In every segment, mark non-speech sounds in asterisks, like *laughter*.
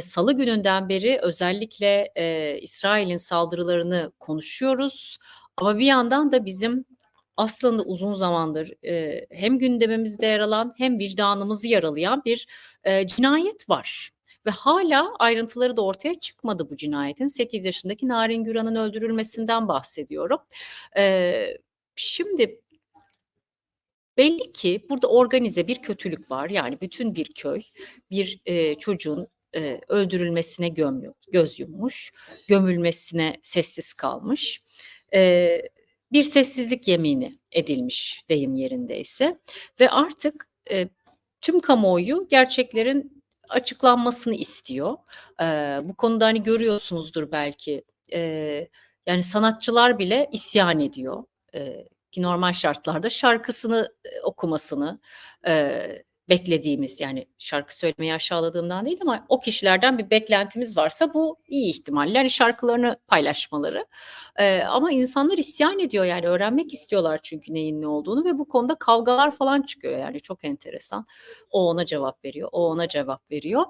salı gününden beri özellikle, eee, İsrail'in saldırılarını konuşuyoruz ama bir yandan da bizim aslında uzun zamandır, eee, hem gündemimizde yer alan hem vicdanımızı yaralayan bir, eee, cinayet var ve hâlâ ayrıntıları da ortaya çıkmadı bu cinayetin. 8 yaşındaki Narin Güran'ın öldürülmesinden bahsediyorum. Eee, şimdi belli ki burada organize bir kötülük var. Yani bütün bir köy bir, eee, çocuğun, eee, öldürülmesine göm göz yummuş, gömülmesine sessiz kalmış. Eee, bir sessizlik yemini edilmiş deyim yerindeyse ve artık, eee, tüm kamuoyu gerçeklerin açıklanmasını istiyor. Eee, bu konuda, hani, görüyorsunuzdur belki, eee, yani, sanatçılar bile isyan ediyor. Eee, ki normal şartlarda şarkısını, okumasını, eee, beklediğimiz, yani, şarkı söylemeyi aşağıladığımdan değil ama o kişilerden bir beklentimiz varsa bu iyi ihtimalle, hani, şarkılarını paylaşmaları. Eee, ama insanlar isyan ediyor, yani, öğrenmek istiyorlar çünkü neyin ne olduğunu ve bu konuda kavgalar falan çıkıyor, yani, çok enteresan. O ona cevap veriyor, o ona cevap veriyor.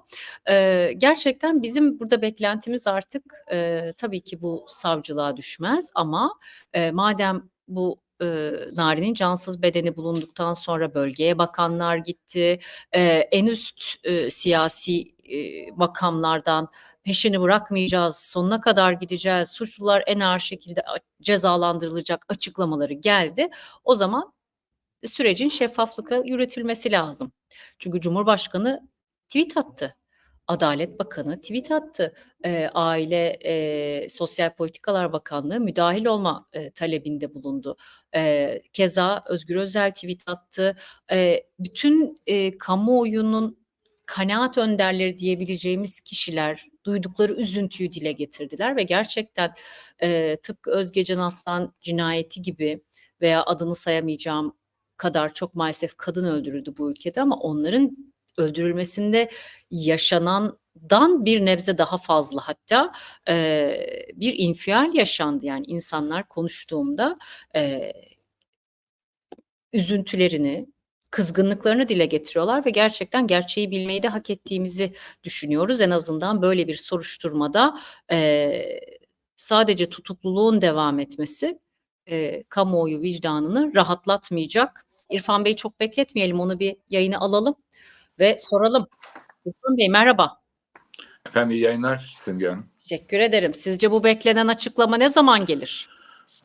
Eee, gerçekten bizim burada beklentimiz artık, eee, tabii ki bu savcılığa düşmez ama, eee, madem bu, ııı, Narin'in cansız bedeni bulunduktan sonra bölgeye bakanlar gitti, eee, en üst, ııı, siyasi, eee, makamlardan peşini bırakmayacağız, sonuna kadar gideceğiz, suçlular en ağır şekilde cezalandırılacak açıklamaları geldi. O zaman sürecin şeffaflıkla yürütülmesi lazım. Çünkü Cumhurbaşkanı tweet attı. Adalet Bakanı tweet attı. Eee, Aile, eee, Sosyal Politikalar Bakanlığı müdahil olma, eee, talebinde bulundu. Eee, keza Özgür Özel tweet attı. Eee, bütün, eee, kamuoyunun kanaat önderleri diyebileceğimiz kişiler duydukları üzüntüyü dile getirdiler ve gerçekten, eee, tıpkı Özgecan Aslan cinayeti gibi veya adını sayamayacağım kadar çok maalesef kadın öldürüldü bu ülkede ama onların öldürülmesinde yaşanandan bir nebze daha fazla hatta, eee, bir infial yaşandı. Yani, insanlar konuştuğumda, eee üzüntülerini, kızgınlıklarını dile getiriyorlar ve gerçekten gerçeği bilmeyi de hak ettiğimizi düşünüyoruz. En azından böyle bir soruşturmada, eee, sadece tutukluluğun devam etmesi, eee, kamuoyu vicdanını rahatlatmayacak. İrfan Bey'i çok bekletmeyelim, onu bir yayına alalım ve soralım. İrfan Bey merhaba. Efendim iyi yayınlar Simge Hanım. Teşekkür ederim. Sizce bu beklenen açıklama ne zaman gelir?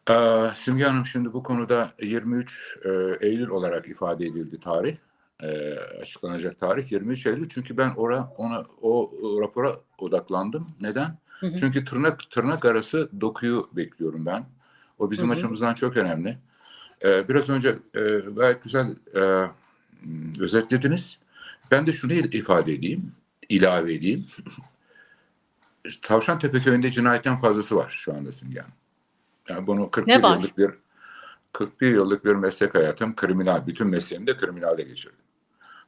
Eee, Simge Hanım şimdi bu konuda 23, eee, Eylül olarak ifade edildi tarih. Eee, açıklanacak tarih 23 Eylül. Çünkü ben ora ona o rapora odaklandım. Neden? Hı hı. Çünkü tırnak tırnak arası dokuyu bekliyorum ben. O bizim Hı hı. açımızdan çok önemli. Eee, biraz önce, eee, gayet güzel, ımm, özetlediniz. Ben de şunu ifade edeyim, ilave edeyim. *laughs* Tavşantepe köyünde cinayetten fazlası var şu anda Simge Hanım. Yani bunu 41 Ne var? yıllık bir 41 yıllık bir meslek hayatım kriminal, bütün mesleğimi de kriminalde geçirdim.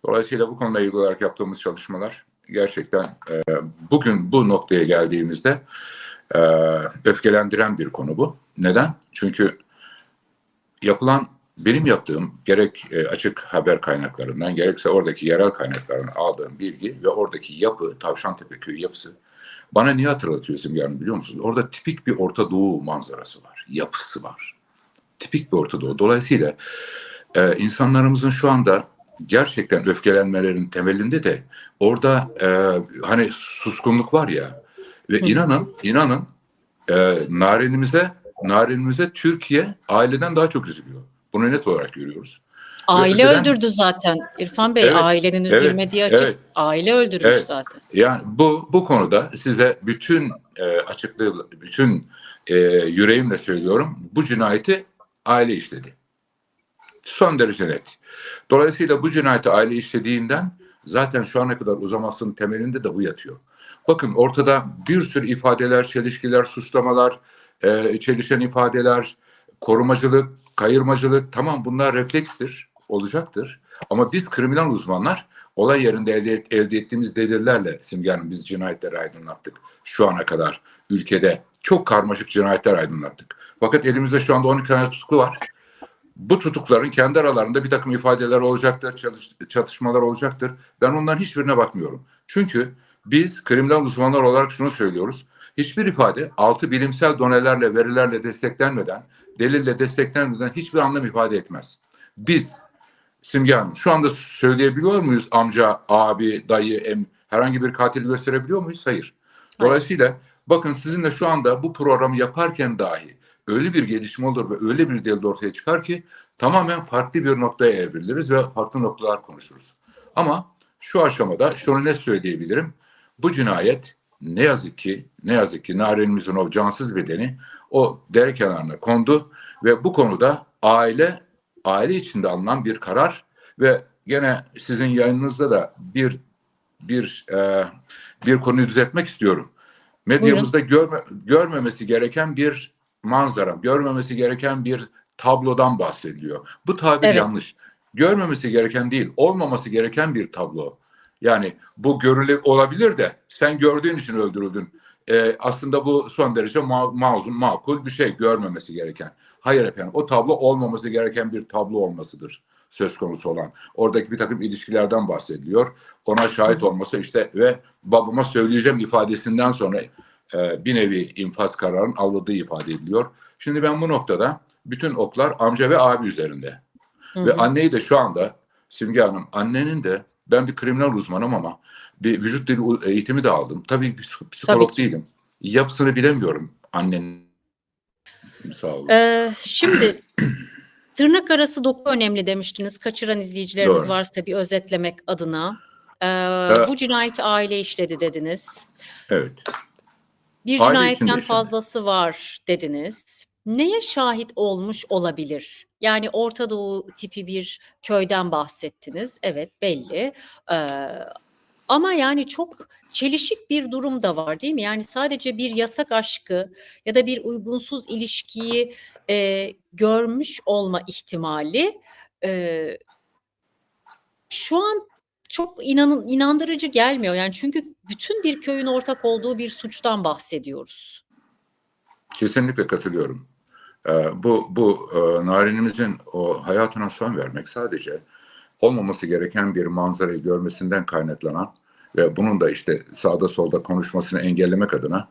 Dolayısıyla bu konuyla ilgili olarak yaptığımız çalışmalar gerçekten, eee, bugün bu noktaya geldiğimizde, eee, öfkelendiren bir konu bu. Neden? Çünkü yapılan benim yaptığım gerek, eee, açık haber kaynaklarından gerekse oradaki yerel kaynaklardan aldığım bilgi ve oradaki yapı, Tavşantepe köyü yapısı bana neyi hatırlatıyor Simge Hanım biliyor musunuz? Orada tipik bir Orta Doğu manzarası var, yapısı var. Tipik bir Orta Doğu. Dolayısıyla, eee, insanlarımızın şu anda gerçekten öfkelenmelerinin temelinde de orada, eee, hani suskunluk var ya ve inanın, inanın, eee, Narin'imize Narin'imize Türkiye aileden daha çok üzülüyor. Bunu net olarak görüyoruz. Aile öteden öldürdü zaten İrfan Bey. Evet, Ailenin evet, üzülmediği açık. evet. Aile öldürmüş Evet. zaten. Yani bu bu konuda size bütün, eee, açıklığı, bütün, eee, yüreğimle söylüyorum. Bu cinayeti aile işledi. Son derece net. Dolayısıyla bu cinayeti aile işlediğinden zaten şu ana kadar uzamasının temelinde de bu yatıyor. Bakın ortada bir sürü ifadeler, çelişkiler, suçlamalar, eee, çelişen ifadeler, korumacılık, kayırmacılık tamam bunlar reflekstir, olacaktır. Ama biz kriminal uzmanlar olay yerinde elde, et- elde ettiğimiz delillerle Simge Hanım biz cinayetleri aydınlattık. Şu ana kadar ülkede çok karmaşık cinayetler aydınlattık. Fakat elimizde şu anda 12 tane tutuklu var. Bu tutukların kendi aralarında bir takım ifadeler olacaktır, çatışmalar olacaktır. Ben onların hiçbirine bakmıyorum. Çünkü Biz kriminal uzmanlar olarak şunu söylüyoruz. Hiçbir ifade altı bilimsel donelerle, verilerle desteklenmeden, delille desteklenmeden hiçbir anlam ifade etmez. Biz, Simge Hanım, şu anda söyleyebiliyor muyuz amca, abi, dayı, em, herhangi bir katil gösterebiliyor muyuz? Hayır. Dolayısıyla bakın sizinle şu anda bu programı yaparken dahi öyle bir gelişme olur ve öyle bir delil ortaya çıkar ki tamamen farklı bir noktaya evriliriz ve farklı noktalar konuşuruz. Ama şu aşamada şunu ne söyleyebilirim? Bu cinayet ne yazık ki ne yazık ki Narin'imizin o cansız bedeni o dere kenarına kondu ve bu konuda aile aile içinde alınan bir karar ve gene sizin yayınınızda da bir bir e, bir konuyu düzeltmek istiyorum. Medyamızda görme, görmemesi gereken bir manzara, görmemesi gereken bir tablodan bahsediliyor. Bu tabir Evet. yanlış. Görmemesi gereken değil, olmaması gereken bir tablo. Yani bu görüle olabilir de sen gördüğün için öldürüldün. Ee, aslında bu son derece ma- mazlum, makul bir şey görmemesi gereken. Hayır efendim o tablo olmaması gereken bir tablo olmasıdır söz konusu olan. Oradaki bir takım ilişkilerden bahsediliyor. Ona şahit olması işte ve babama söyleyeceğim ifadesinden sonra e, bir nevi infaz kararının alındığı ifade ediliyor. Şimdi ben bu noktada bütün oklar amca ve abi üzerinde. Hı Ve hı. anneyi de şu anda Simge Hanım annenin de ben bir kriminal uzmanım ama bir vücut dili eğitimi de aldım. Tabii bir psik- psikolog Tabii ki. değilim. Yapısını bilemiyorum annenin. Sağ olun. Ee, şimdi *clears throat* tırnak arası doku önemli demiştiniz. Kaçıran izleyicilerimiz Doğru. varsa bir özetlemek adına. Ee, Evet. Bu cinayeti aile işledi dediniz. Evet. Bir Aile cinayetten fazlası var dediniz. Neye şahit olmuş olabilir? Yani Orta Doğu tipi bir köyden bahsettiniz. Evet belli. Ee, ama yani çok çelişik bir durum da var değil mi? Yani sadece bir yasak aşkı ya da bir uygunsuz ilişkiyi e, görmüş olma ihtimali e, şu an çok inanın, inandırıcı gelmiyor. Yani çünkü bütün bir köyün ortak olduğu bir suçtan bahsediyoruz. Kesinlikle katılıyorum. Ee, bu bu e, Narin'imizin o hayatına son vermek sadece olmaması gereken bir manzarayı görmesinden kaynaklanan ve bunun da işte sağda solda konuşmasını engellemek adına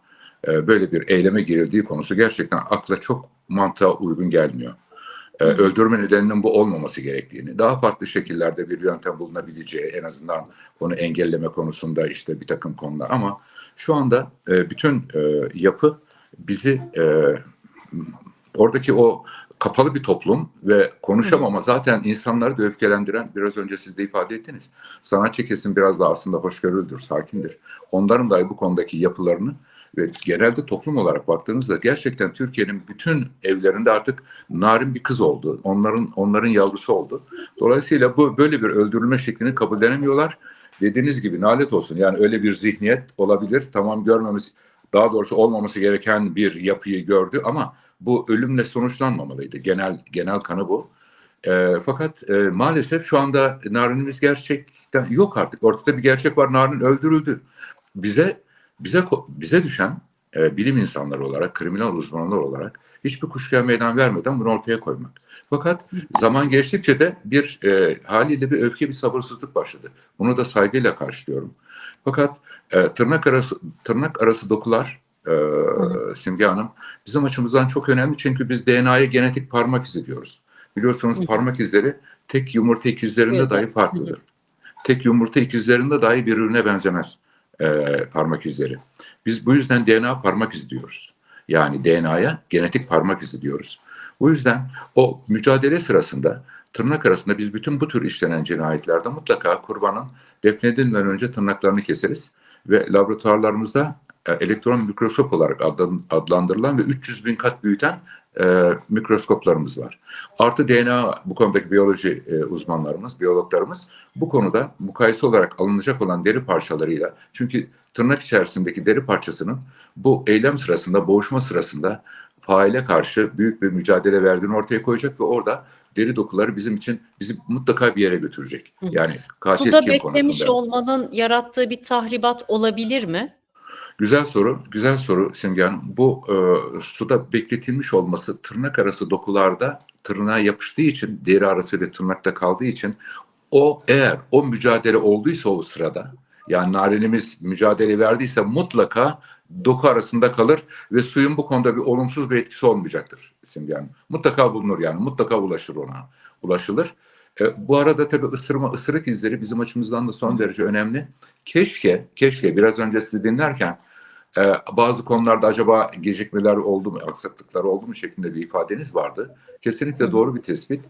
e, böyle bir eyleme girildiği konusu gerçekten akla çok mantığa uygun gelmiyor. E, Hı. öldürme nedeninin bu olmaması gerektiğini, daha farklı şekillerde bir yöntem bulunabileceği, en azından onu engelleme konusunda işte bir takım konular ama şu anda e, bütün e, yapı bizi e, oradaki o kapalı bir toplum ve konuşamama zaten insanları da öfkelendiren biraz önce siz de ifade ettiniz. Sanatçı kesim biraz da aslında hoşgörülüdür, sakindir. Onların da bu konudaki yapılarını ve genelde toplum olarak baktığınızda gerçekten Türkiye'nin bütün evlerinde artık narin bir kız oldu. Onların onların yavrusu oldu. Dolayısıyla bu böyle bir öldürülme şeklini kabullenemiyorlar. Dediğiniz gibi nalet olsun. Yani öyle bir zihniyet olabilir. Tamam görmemiz daha doğrusu olmaması gereken bir yapıyı gördü ama bu ölümle sonuçlanmamalıydı. Genel genel kanı bu. E, fakat e, maalesef şu anda Narin'imiz gerçekten yok artık. Ortada bir gerçek var. Narin öldürüldü. Bize bize bize düşen e, bilim insanları olarak, kriminal uzmanlar olarak hiçbir kuşkuya meydan vermeden bunu ortaya koymak. Fakat zaman geçtikçe de bir e, haliyle bir öfke, bir sabırsızlık başladı. Bunu da saygıyla karşılıyorum. Fakat e, tırnak arası tırnak arası dokular e, Simge Hanım bizim açımızdan çok önemli çünkü biz DNA'ya genetik parmak izi diyoruz. Biliyorsunuz Hı parmak izleri tek yumurta ikizlerinde Evet, dahi farklıdır. Tek yumurta ikizlerinde dahi birbirine benzemez e, parmak izleri. Biz bu yüzden DNA parmak izi diyoruz. Yani DNA'ya genetik parmak izi diyoruz. Bu yüzden o mücadele sırasında tırnak arasında biz bütün bu tür işlenen cinayetlerde mutlaka kurbanın defnedilmeden önce tırnaklarını keseriz ve laboratuvarlarımızda e, elektron mikroskop olarak adlan- adlandırılan ve 300 bin kat büyüten e, mikroskoplarımız var. Artı DNA bu konudaki biyoloji e, uzmanlarımız, biyologlarımız bu konuda mukayese olarak alınacak olan deri parçalarıyla çünkü tırnak içerisindeki deri parçasının bu eylem sırasında, boğuşma sırasında faile karşı büyük bir mücadele verdiğini ortaya koyacak ve orada deri dokuları bizim için bizi mutlaka bir yere götürecek. Yani katil Suda kim beklemiş konusunda. olmanın yarattığı bir tahribat olabilir mi? Güzel soru, güzel soru Simge Hanım. Bu e, suda bekletilmiş olması tırnak arası dokularda tırnağa yapıştığı için, deri arası ve tırnakta kaldığı için o eğer o mücadele olduysa o sırada yani narinimiz mücadele verdiyse mutlaka doku arasında kalır ve suyun bu konuda bir olumsuz bir etkisi olmayacaktır Simge Hanım. Mutlaka bulunur yani mutlaka ulaşır ona ulaşılır. E, bu arada tabii ısırma, ısırık izleri bizim açımızdan da son derece önemli. Keşke, keşke biraz önce sizi dinlerken e, bazı konularda acaba gecikmeler oldu mu, aksaklıklar oldu mu şeklinde bir ifadeniz vardı. Kesinlikle doğru bir tespit.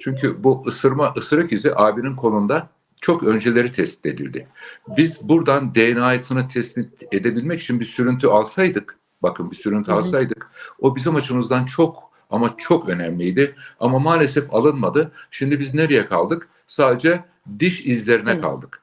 Çünkü bu ısırma, ısırık izi abinin kolunda çok önceleri tespit edildi. Biz buradan DNA'sını tespit edebilmek için bir sürüntü alsaydık, bakın bir sürüntü alsaydık, o bizim açımızdan çok ama çok önemliydi. Ama maalesef alınmadı. Şimdi biz nereye kaldık? Sadece diş izlerine kaldık.